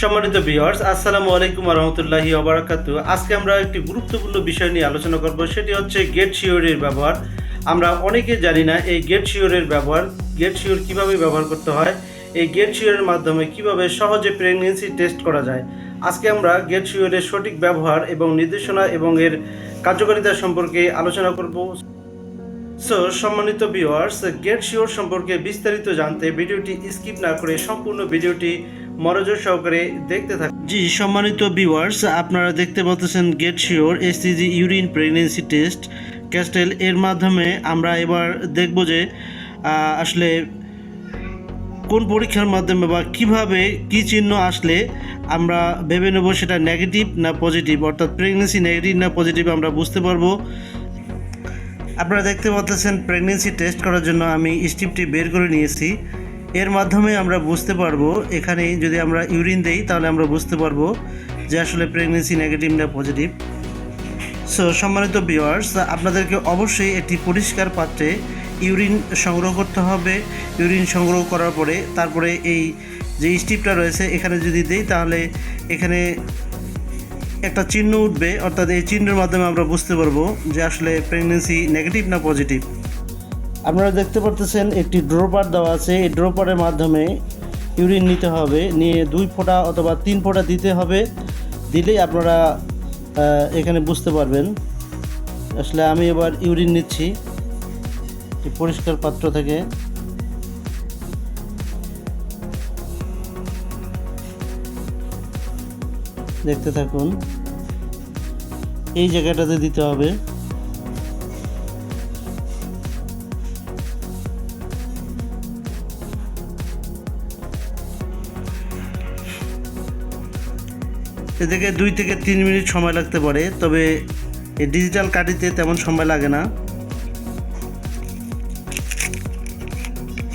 সম্মানিত ভিউয়ার্স আসসালামু আলাইকুম রহমতুল্লাহি ওবরাকাতু আজকে আমরা একটি গুরুত্বপূর্ণ বিষয় নিয়ে আলোচনা করব, সেটি হচ্ছে গেট শিওরের ব্যবহার। আমরা অনেকে জানি না এই গেট শিওরের ব্যবহার গেট শিওর কীভাবে ব্যবহার করতে হয়, এই গেট শিওরের মাধ্যমে কীভাবে সহজে প্রেগনেন্সি টেস্ট করা যায়। আজকে আমরা গেট শিওরের সঠিক ব্যবহার এবং নির্দেশনা এবং এর কার্যকারিতা সম্পর্কে আলোচনা করব। সো সম্মানিত ভিউয়ার্স গেট শিওর সম্পর্কে বিস্তারিত জানতে ভিডিওটি স্কিপ না করে সম্পূর্ণ ভিডিওটি মনোযোগ সহকারে দেখতে থাকুন। জি, সম্মানিত ভিউয়ার্স আপনারা দেখতে পাচ্ছেন get sure STG urine pregnancy test cassette এর মাধ্যমে আমরা এবার দেখব যে আসলে কোন পরীক্ষার মাধ্যমে বা কীভাবে কি চিহ্ন আসলে আমরা ভেবে নেব সেটা নেগেটিভ না পজিটিভ অর্থাৎ প্রেগনেন্সি নেগেটিভ না পজিটিভ আমরা বুঝতে পারব। আপনারা দেখতে পাচ্ছেন প্রেগনেন্সি টেস্ট করার জন্য আমি স্টিপটি বের করে নিয়েছি। এর মাধ্যমে আমরা বুঝতে পারব, এখানে যদি আমরা ইউরিন দেই, তাহলে আমরা বুঝতে পারব যে আসলে প্রেগনেন্সি নেগেটিভ না পজিটিভ সো সম্মানিত ভিউয়ার্স আপনাদেরকে অবশ্যই একটি পরিষ্কার পাত্রে ইউরিন সংগ্রহ করতে হবে। ইউরিন সংগ্রহ করার পরে তারপরে এই যে স্টিপটা রয়েছে, এখানে যদি দেই, তাহলে এখানে একটা চিহ্ন উঠবে। অর্থাৎ এই চিহ্নের মাধ্যমে আমরা বুঝতে পারব যে আসলে প্রেগনেন্সি নেগেটিভ না পজিটিভ আপনারা দেখতে পারতেছেন, একটি ড্রপার দেওয়া আছে। এই ড্রপারের মাধ্যমে ইউরিন নিতে হবে। নিয়ে দুই ফোঁটা অথবা তিন ফোঁটা দিতে হবে। দিলেই আপনারা এখানে বুঝতে পারবেন। আসলে আমি এবার ইউরিন নিচ্ছি। পরিষ্কার পাত্র থেকে। দেখতে থাকুন। এই জায়গাটাতে দিতে হবে। এদিকে দুই থেকে তিন মিনিট সময় লাগতে পারে, তবে এই ডিজিটাল কাটিতে তেমন সময় লাগে না।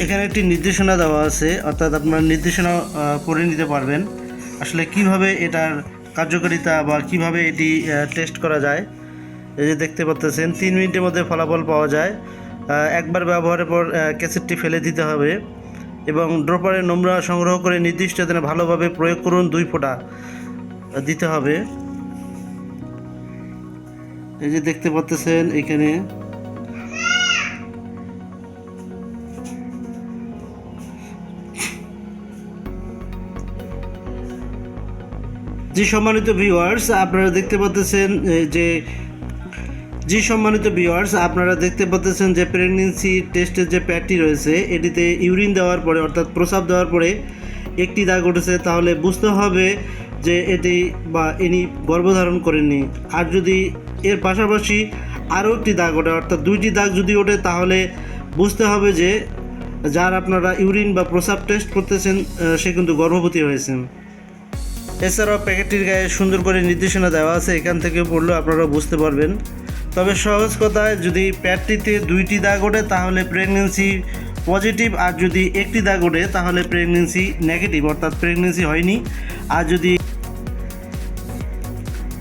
এখানে একটি নির্দেশনা দেওয়া আছে, অর্থাৎ আপনার নির্দেশনা পড়ে নিতে পারবেন। আসলে কীভাবে এটার কার্যকারিতা বা কীভাবে এটি টেস্ট করা যায়, এই যে দেখতে পাচ্ছেন তিন মিনিটের মধ্যে ফলাফল পাওয়া যায়। একবার ব্যবহারের পর ক্যাসেটটি ফেলে দিতে হবে এবং ড্রপারের নোংরা সংগ্রহ করে নির্দিষ্ট দিনে ভালোভাবে প্রয়োগ করুন দুই ফোঁটা। দিতে হবে। এই যে দেখতে পাচ্ছেন এখানে। জি, সম্মানিত ভিউয়ার্স আপনারা দেখতে পাচ্ছেন যে, জি, সম্মানিত ভিউয়ার্স আপনারা দেখতে পাচ্ছেন যে প্রেগনেন্সি টেস্টের যে প্যাডটি রয়েছে, এটিতে ইউরিন দেওয়ার পরে, অর্থাৎ প্রসাব দেওয়ার পরে, একটি দাগ উঠেছে। তাহলে বুঝতে হবে যে এটি বা ইনি গর্ভধারণ করেননি। আর যদি এর পাশাপাশি আরও একটি দাগ ওঠে, অর্থাৎ দুইটি দাগ যদি ওঠে, তাহলে বুঝতে হবে যে যার আপনারা ইউরিন বা প্রসাব টেস্ট করতেছেন সে কিন্তু গর্ভবতী হয়েছেন এছাড়াও প্যাকেটটির গায়ে সুন্দর করে নির্দেশনা দেওয়া আছে, এখান থেকে পড়লেও আপনারা বুঝতে পারবেন। তবে সহজ কথায় যদি প্যাডটিতে দুইটি দাগ ওঠে, তাহলে প্রেগনেন্সি পজিটিভ, আর যদি একটি দাগ ওঠে, তাহলে প্রেগনেন্সি নেগেটিভ, অর্থাৎ প্রেগনেন্সি হয়নি। আর যদি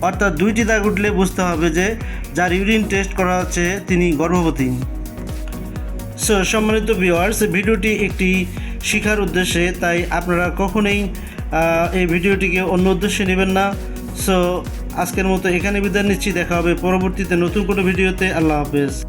অর্থাৎ দুইটি দাগ উঠলে বুঝতে হবে যে যার ইউরিন টেস্ট করা হচ্ছে তিনি গর্ভবতী। সো সম্মানিত ভিওয়ার্স ভিডিওটি একটি শিখার উদ্দেশ্যে, তাই আপনারা কখনোই এই ভিডিওটিকে অন্য উদ্দেশ্যে নেবেন না। সো আজকের মতো এখানে বিদায় নিচ্ছি, দেখা হবে পরবর্তীতে নতুন কোনো ভিডিওতে। আল্লাহ হাফেজ।